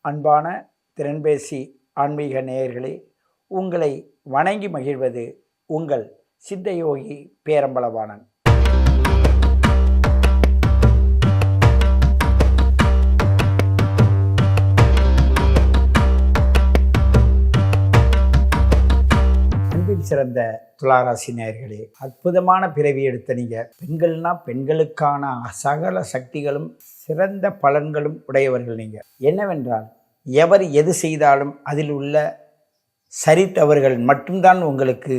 அன்பான திறன்பேசி ஆன்மீக நேயர்களே உங்களை வணங்கி மகிழ்வது உங்கள் சித்தயோகி பேரம்பலவாணன். சிறந்த துளாராசி நேர்களே அற்புதமான பிறவி எடுத்த நீங்கள் பெண்கள்னா பெண்களுக்கான சகல சக்திகளும் சிறந்த பலன்களும் உடையவர்கள் நீங்கள் என்னவென்றால் எவர் எது செய்தாலும் அதில் உள்ள சரித்தவர்கள் மட்டும்தான் உங்களுக்கு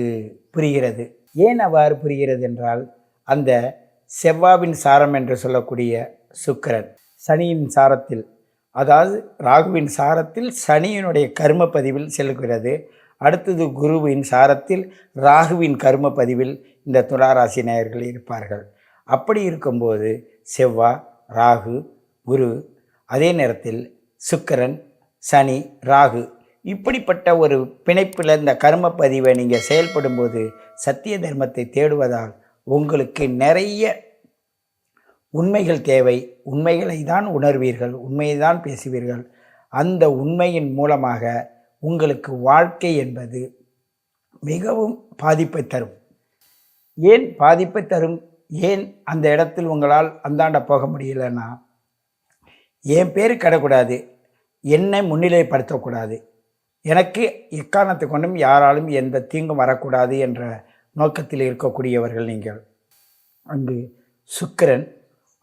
புரிகிறது. ஏன் அவ்வாறு புரிகிறது என்றால் அந்த செவ்வாவின் சாரம் என்று சொல்லக்கூடிய சுக்கரன் சனியின் சாரத்தில் அதாவது ராகுவின் சாரத்தில் சனியினுடைய கர்ம பதிவில் செல்கிறது. அடுத்தது குருவின் சாரத்தில் ராகுவின் கர்ம பதிவில் இந்த துளாராசி நேயர்கள் இருப்பார்கள். அப்படி இருக்கும்போது செவ்வா ராகு குரு அதே நேரத்தில் சுக்கிரன் சனி ராகு இப்படிப்பட்ட ஒரு பிணைப்பில் இந்த கர்ம பதிவை நீங்கள் செயல்படும்போது சத்திய தர்மத்தை தேடுவதால் உங்களுக்கு நிறைய உண்மைகள் தேவை. உண்மைகளை தான் உணர்வீர்கள் உண்மையை தான் பேசுவீர்கள். அந்த உண்மையின் மூலமாக உங்களுக்கு வாழ்க்கை என்பது மிகவும் பாதிப்பை தரும். ஏன் பாதிப்பை தரும்? ஏன் அந்த இடத்தில் உங்களால் அந்தாண்ட போக முடியலன்னா? என் பேர் கிடக்கூடாது. என்னை முன்னிலைப்படுத்தக்கூடாது. எனக்கு எக்காரணத்தை கொண்டும் யாராலும் எந்த தீங்கும் வரக்கூடாது என்ற நோக்கத்தில் இருக்கக்கூடியவர்கள் நீங்கள். அங்கு சுக்கிரன்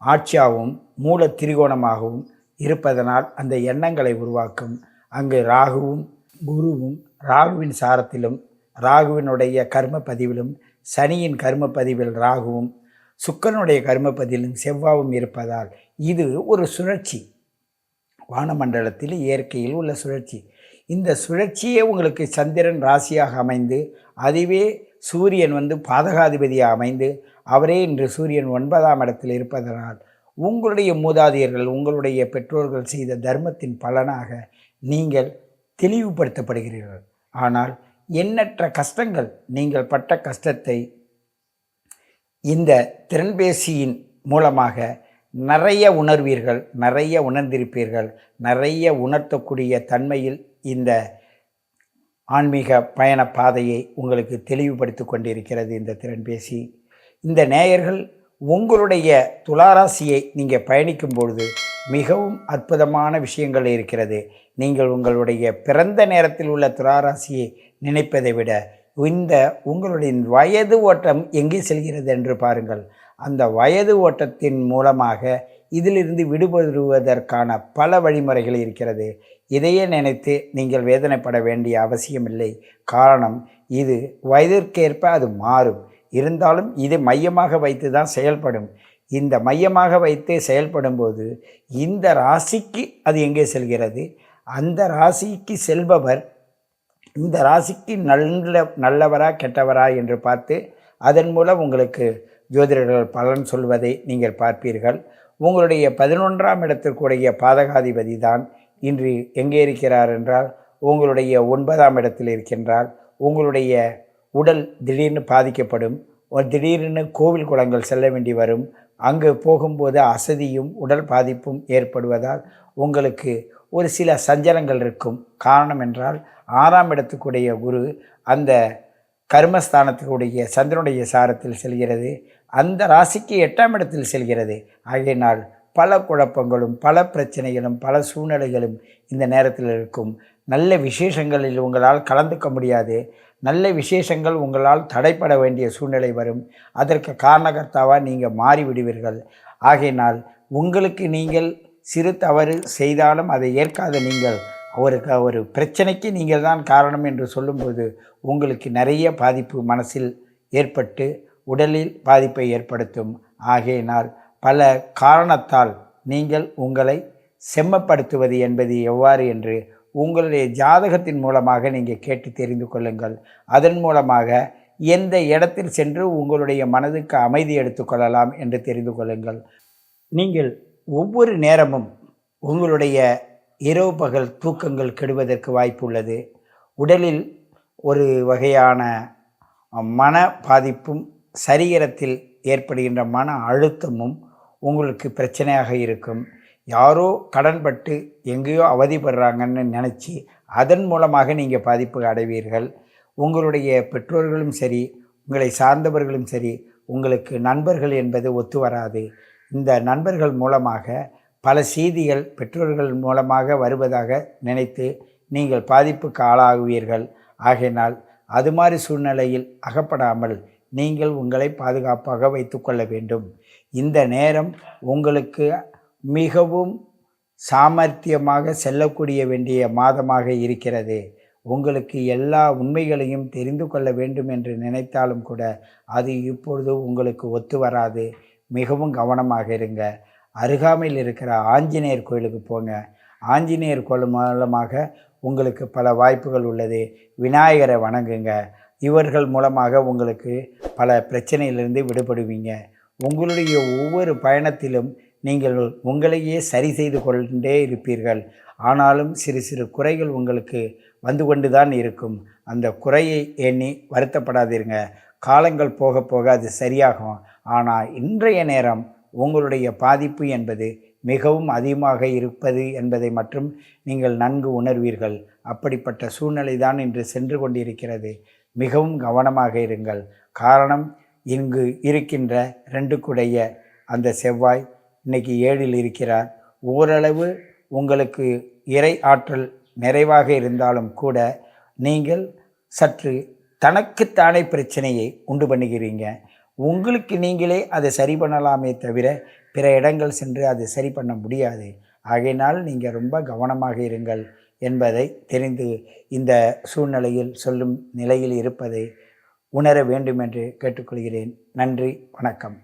ஆட்சியாகவும் மூல திரிகோணமாகவும் இருப்பதனால் அந்த எண்ணங்களை உருவாக்கும் அங்கு ராகுவும் குருவும் ராகுவின் சாரத்திலும் ராகுவினுடைய கர்ம பதிவிலும் சனியின் கர்ம பதிவில் ராகுவும் சுக்கரனுடைய கர்ம பதிவிலும் செவ்வாவும் இருப்பதால் இது ஒரு சுழற்சி. வானமண்டலத்தில் இயற்கையில் உள்ள சுழற்சி. இந்த சுழற்சியே உங்களுக்கு சந்திரன் ராசியாக அமைந்து அதுவே சூரியன் வந்து பாதகாதிபதியாக அமைந்து அவரே இன்று சூரியன் ஒன்பதாம் இடத்தில் இருப்பதனால் உங்களுடைய மூதாதையர்கள் உங்களுடைய பெற்றோர்கள் செய்த தர்மத்தின் பலனாக நீங்கள் தெளிவுபடுத்தப்படுகிறீர்கள். ஆனால் எண்ணற்ற கஷ்டங்கள் நீங்கள் பட்ட கஷ்டத்தை இந்த திறன்பேசியின் மூலமாக நிறைய உணர்வீர்கள் நிறைய உணர்ந்திருப்பீர்கள் நிறைய உணர்த்தக்கூடிய தன்மையில் இந்த ஆன்மீக பயண பாதையை உங்களுக்கு தெளிவுபடுத்தி கொண்டிருக்கிறது இந்த திறன்பேசி. இந்த நேயர்கள் உங்களுடைய துளாராசியை நீங்கள் பயணிக்கும் பொழுது மிகவும் அற்புதமான விஷயங்கள் இருக்கிறது. நீங்கள் உங்களுடைய பிறந்த நேரத்தில் உள்ள துளாராசியை நினைப்பதை விட இந்த உங்களுடைய வயது ஓட்டம் எங்கே செல்கிறது என்று பாருங்கள். அந்த வயது ஓட்டத்தின் மூலமாக இதிலிருந்து விடுபடுவதற்கான பல வழிமுறைகள் இருக்கிறது. இதையே நினைத்து நீங்கள் வேதனைப்பட வேண்டிய அவசியமில்லை. காரணம் இது வயதிற்கேற்ப அது மாறும். இருந்தாலும் இது மையமாக வைத்து தான் செயல்படும். இந்த மையமாக வைத்து செயல்படும் போது இந்த ராசிக்கு அது எங்கே செல்கிறது? அந்த ராசிக்கு செல்பவர் இந்த ராசிக்கு நல்ல நல்லவரா கெட்டவரா என்று பார்த்து அதன் மூலம் உங்களுக்கு ஜோதிடர்கள் பலன் சொல்வதை நீங்கள் பார்ப்பீர்கள். உங்களுடைய பதினொன்றாம் இடத்திற்குடைய பாதகாதிபதி தான் இன்று எங்கே இருக்கிறார் என்றால் உங்களுடைய ஒன்பதாம் இடத்தில் இருக்கின்றார். உங்களுடைய உடல் திடீர்னு பாதிக்கப்படும் ஒரு திடீர்னு கோவில் குளங்கள் செல்ல வேண்டி வரும் அங்கு போகும்போது அசதியும் உடல் பாதிப்பும் ஏற்படுவதால் உங்களுக்கு ஒரு சில சஞ்சலங்கள் இருக்கும். காரணம் என்றால் ஆறாம் இடத்துக்குடைய குரு அந்த கர்மஸ்தானத்துக்குடைய சந்திரனுடைய சாரத்தில் செல்கிறது. அந்த ராசிக்கு எட்டாம் இடத்தில் செல்கிறது. ஆகையினால் பல குழப்பங்களும் பல பிரச்சனைகளும் பல சூழ்நிலைகளும் இந்த நேரத்தில் இருக்கும். நல்ல விசேஷங்களில் உங்களால் கலந்துக்க முடியாது. நல்ல விசேஷங்கள் உங்களால் தடைப்பட வேண்டிய சூழ்நிலை வரும். அதற்கு காரணகர்த்தாவாக நீங்கள் மாறிவிடுவீர்கள். ஆகையினால் உங்களுக்கு நீங்கள் சிறு தவறு செய்தாலும் அதை ஏற்காத நீங்கள் ஒரு ஒரு பிரச்சனைக்கு நீங்கள் தான் காரணம் என்று சொல்லும்போது உங்களுக்கு நிறைய பாதிப்பு மனசில் ஏற்பட்டு உடலில் பாதிப்பை ஏற்படுத்தும். ஆகையினால் பல காரணத்தால் நீங்கள் உங்களை செம்மப்படுத்துவது என்பது எவ்வாறு என்று உங்களுடைய ஜாதகத்தின் மூலமாக நீங்கள் கேட்டு தெரிந்து கொள்ளுங்கள். அதன் மூலமாக எந்த இடத்தில் சென்று உங்களுடைய மனதுக்கு அமைதி எடுத்துக்கொள்ளலாம் என்று தெரிந்து கொள்ளுங்கள். நீங்கள் ஒவ்வொரு நேரமும் உங்களுடைய இரவு பகல் தூக்கங்கள் கெடுவதற்கு வாய்ப்பு உள்ளது உடலில் ஒரு வகையான மன பாதிப்பும் சரீரத்தில் ஏற்படுகின்ற மன அழுத்தமும் உங்களுக்கு பிரச்சனையாக இருக்கும். யாரோ கடன்பட்டு எங்கேயோ அவதிப்படுறாங்கன்னு நினச்சி அதன் மூலமாக நீங்கள் பாதிப்பு அடைவீர்கள். உங்களுடைய பெற்றோர்களும் சரி உங்களை சார்ந்தவர்களும் சரி உங்களுக்கு நண்பர்கள் என்பது ஒத்து வராது. இந்த நண்பர்கள் மூலமாக பல செய்திகள் பெற்றோர்கள் மூலமாக வருவதாக நினைத்து நீங்கள் பாதிப்புக்கு ஆளாகுவீர்கள். ஆகையினால் அது மாதிரி சூழ்நிலையில் அகப்படாமல் நீங்கள் உங்களை பாதுகாப்பாக வைத்துக்கொள்ள வேண்டும். இந்த நேரம் உங்களுக்கு மிகவும் சாமர்த்தியமாக செல்லக்கூடிய வேண்டிய மாதமாக இருக்கிறது. உங்களுக்கு எல்லா உண்மைகளையும் தெரிந்து கொள்ள வேண்டும் என்று நினைத்தாலும் கூட அது இப்பொழுது உங்களுக்கு ஒத்து வராது. மிகவும் கவனமாக இருங்க. அருகாமையில் இருக்கிற ஆஞ்சநேயர் கோயிலுக்கு போங்க. ஆஞ்சநேயர் கோயில் மூலமாக உங்களுக்கு பல வாய்ப்புகள் உள்ளது. விநாயகரை வணங்குங்க. இவர்கள் மூலமாக உங்களுக்கு பல பிரச்சனையிலிருந்து விடுபடுவீங்க. உங்களுடைய ஒவ்வொரு பயணத்திலும் நீங்கள் உங்களையே சரி செய்து கொண்டே இருப்பீர்கள். ஆனாலும் சிறு சிறு குறைகள் உங்களுக்கு வந்து கொண்டு தான் இருக்கும். அந்த குறையை எண்ணி வருத்தப்படாதீருங்க. காலங்கள் போக போக அது சரியாகும். ஆனால் இன்றைய நேரம் உங்களுடைய பாதிப்பு என்பது மிகவும் அதிகமாக இருப்பது என்பதை மட்டும் நீங்கள் நன்கு உணர்வீர்கள். அப்படிப்பட்ட சூழ்நிலை தான் இன்று சென்று கொண்டிருக்கிறது. மிகவும் கவனமாக இருங்கள். காரணம் இங்கு இருக்கின்ற ரெண்டு குடைய அந்த செவ்வாய் இன்னைக்கு ஏழில் இருக்கிறார். ஓரளவு உங்களுக்கு இறை ஆற்றல் நிறைவாக இருந்தாலும் கூட நீங்கள் சற்று தனக்குத்தானே பிரச்சனையை உண்டு பண்ணுகிறீங்க. உங்களுக்கு நீங்களே அதை சரி பண்ணலாமே தவிர பிற இடங்கள் சென்று அதை சரி பண்ண முடியாது. ஆகையினால் நீங்கள் ரொம்ப கவனமாக இருங்கள் என்பதை தெரிந்து இந்த சூழ்நிலையில் சொல்லும் நிலையில் இருப்பதை உணர வேண்டும் என்று கேட்டுக்கொள்கிறேன். நன்றி வணக்கம்.